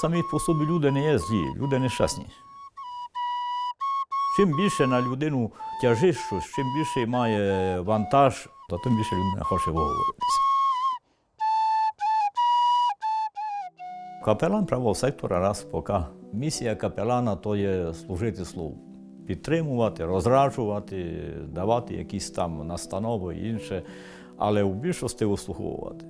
Самі по собі люди не є злі, люди нещасні. Чим більше на людину тяжиш щось, чим більше має вантаж, то тим більше людина хоче виговоритися. Капелан правого сектора раз поки. Місія капелана то є служити слову. Підтримувати, розраджувати, давати якісь там настанови і інше, але в більшості вислуховувати.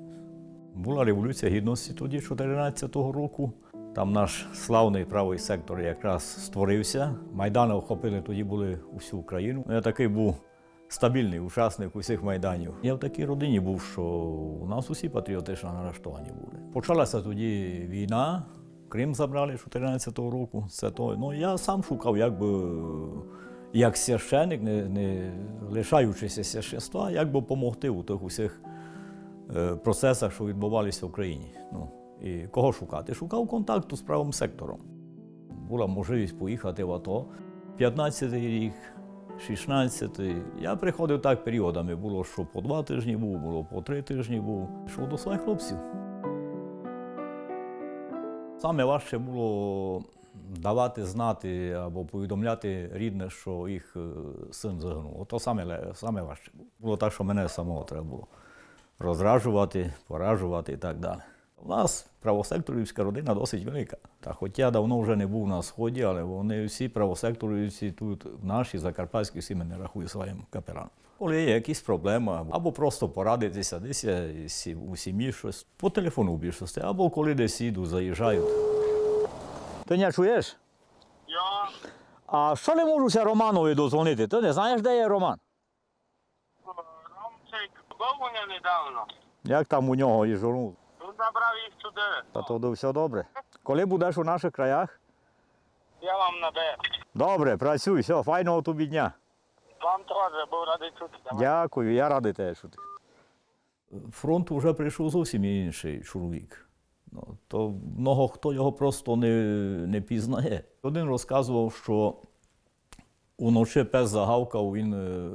Була революція гідності тоді, 14-го року. Там наш славний правий сектор якраз створився. Майдани охопили тоді були усю Україну. Я такий був стабільний учасник усіх майданів. Я в такій родині був, що у нас усі патріотично налаштовані були. Почалася тоді війна, Крим забрали 14-го року. Це то. Ну, я сам шукав, як би, як священик, не, не лишаючися священства, як би допомогти у тих усіх е, процесах, що відбувалися в Україні. Ну, і кого шукати? Шукав контакту з правим сектором. Була можливість поїхати в АТО. 15-й рік, 16-й. Я приходив так періодами. Було, що по два тижні був, було по три тижні був. Йшов до своїх хлопців. Саме важче було давати знати або повідомляти рідне, що їх е, син загинув. Ото саме, саме важче було. Було так, що мене самого треба було розражувати, поражувати і так далі. У нас правосекторівська родина досить велика. Та хоч я давно вже не був на сході, але вони всі правосекторівці тут, в нашій Закарпатській, всі мене рахують своїм капеланом. Коли є якісь проблеми, або просто порадитися десь у сім'ї щось, по телефону в більшості, або коли десь їду, заїжджають. Ти не чуєш? Я А що не можуся Романові дозвонити? Ти не знаєш, де є Роман? Ромчик Бовуня недавно. Як там у нього і журнал? Їх сюди. Та то все добре. Коли будеш у наших краях? Я вам набе. Добре, працюй, все, файного тобі дня. Вам теж був радий чути. Давай. Дякую, я радий тебе чути. Фронт вже прийшов зовсім інший чоловік. Ну, то много хто його просто не, не пізнає. Один розказував, що уночі пес загавкав, він е,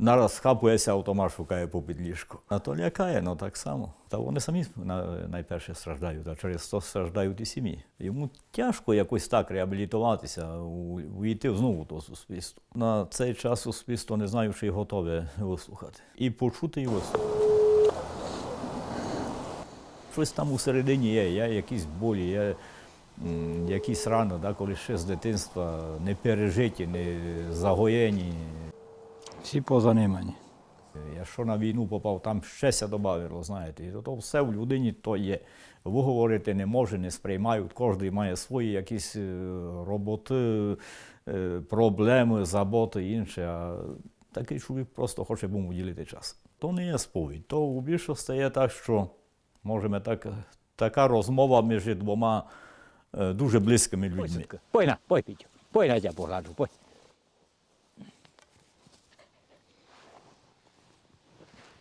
нараз схапується, автомат шукає по ліжко. А то лякає, ну так само. Та вони самі найперше страждають, а через то страждають і сім'ї. Йому тяжко якось так реабілітуватися, у- увійти знову до суспільства. На цей час суспільство не знаю, чи готове вислухати. І почути, і вислухати. Щось там усередині є, є якісь болі, є якісь рани, да, коли ще з дитинства не пережиті, не загоєні. Всі позанимані. Якщо на війну попав, там ще ся додавило, знаєте. І то все в людині то є. Виговорити не може, не сприймають. Кожен має свої якісь е, роботи, е, проблеми, заботи і інше. А такий чоловік просто хоче йому уділити час. То не є сповідь. То у більшості є так, що можемо так, така розмова між двома е, дуже близькими людьми. Пой на, пой, Пітю. Пой на тебе погладжу, пой.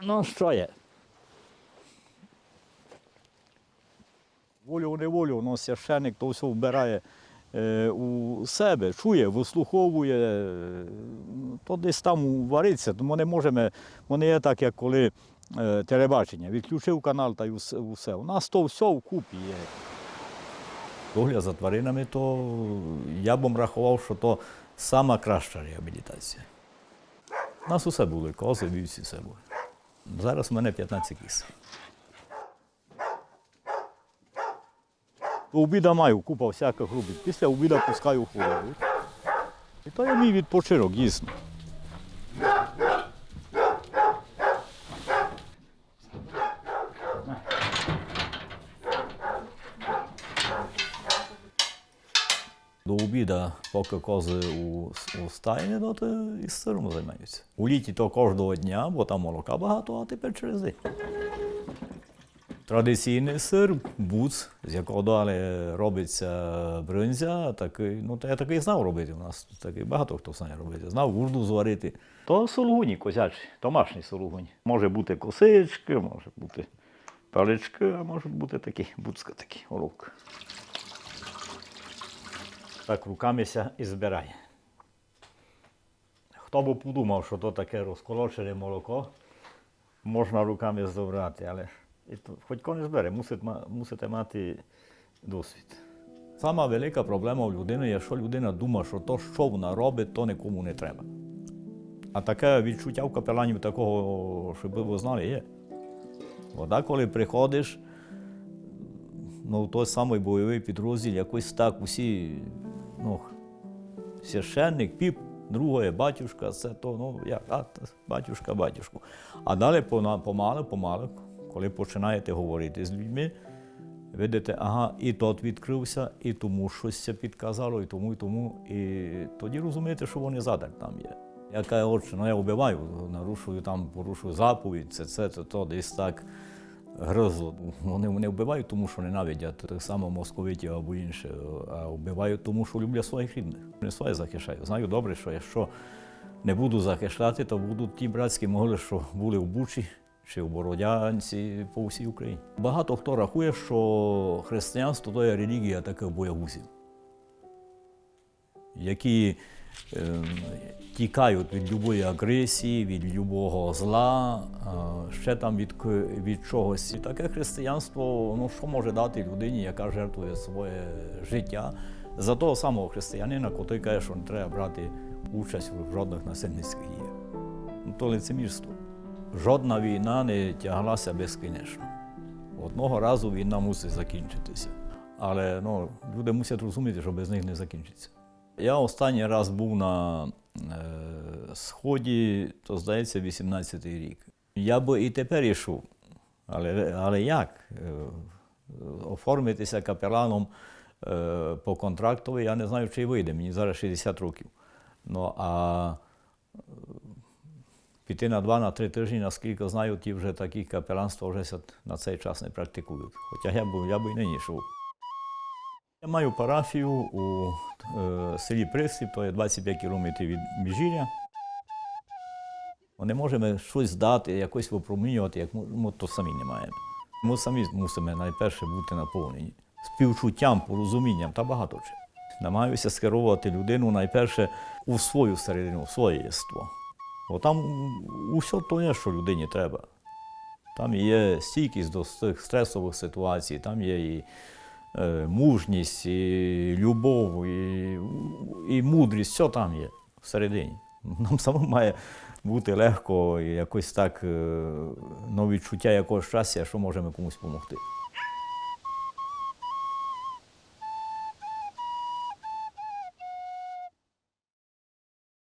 Ну, що є? Волю неволю, ну, священник то все вбирає е, у себе, чує, вислуховує, е, то десь там вариться. Тому не можемо, вони є так, як коли е, телебачення. Відключив канал та й усе- усе. У нас то все вкупі є. Догляд за тваринами, то я б рахував, що то сама краща реабілітація. У нас усе були, кози, вівці, все були. Зараз у мене 15 кіз. До обіда маю купа всяких робіт. Після обіда пускаю в холоду. І то я мій відпочинок, дійсно. Обіда, поки кози у, у стайні, то із сиром займаються. У літі то кожного дня, бо там молока багато, а тепер через день. Традиційний сир, буц, з якого далі робиться бринзя, такий, ну, я такий знав робити. У нас такий багато хто знає робити. Знав гурду зварити. То сулугуні козячі, домашні сулугуні. Може бути косички, може бути палички, а може бути такі, буцка такі, головка. Так рукамися і збирає. Хто б подумав, що то таке розколочене молоко, можна руками здобрати, але хоч кого не збере, мусить, мусите мати досвід. Сама велика проблема в людини, якщо людина думає, що то, що вона робить, то нікому не треба. А таке відчуття в капеланів такого, щоб ви знали, є. Вода, коли приходиш, ну, той самий бойовий підрозділ, якось так усі, ну, священник, піп, другое, батюшка, це то, ну, як, а, батюшка, батюшку. А далі помалу, помалу, коли починаєте говорити з людьми, видите, ага, і тот відкрився, і тому щось підказало, і тому, і тому. І тоді розумієте, що вони задаль там є. Я кажу, отче, ну я вбиваю, нарушую там, порушую заповідь, це, це, це, то, десь так грозу. Вони вони вбивають, тому що ненавидять так само московитів або інше, а вбивають, тому що люблять своїх рідних. Не своє захищаю. Знаю добре, що якщо не буду захищати, то будуть ті братські могили, що були в Бучі чи в Бородянці по всій Україні. Багато хто рахує, що християнство то є релігія таких боягузів, які тікають від любої агресії, від любого зла, ще там від, від чогось. І таке християнство, ну що може дати людині, яка жертвує своє життя за того самого християнина, який каже, що не треба брати участь в жодних насильницьких діях. Ну, то лицемірство. Жодна війна не тяглася безкінечно. Одного разу війна мусить закінчитися. Але ну, люди мусять розуміти, що без них не закінчиться. Я останній раз був на е, сході, то здається, 18-й рік. Я би і тепер йшов. Але, але як? Е, Оформитися капеланом е, по контрактові, я не знаю, чи вийде. Мені зараз 60 років. Ну, а піти на два, на три тижні, наскільки знаю, ті вже такі капеланства вже на цей час не практикують. Хоча я б, я б і не йшов. Я маю парафію у е, селі Пристіп, то є 25 кілометрів від Міжіря. Не можемо щось дати, якось випромінювати, як ми, то самі не маємо. Ми самі мусимо найперше бути наповнені співчуттям, порозумінням та багато чим. Намагаюся скерувати людину найперше у свою середину, в своє єство. Бо там усе то є, що людині треба. Там є стійкість до цих стресових ситуацій, там є і мужність, і любов, і, і мудрість, все там є всередині. Нам самому має бути легко і якось так е, ну, відчуття якогось щастя, що можемо комусь допомогти.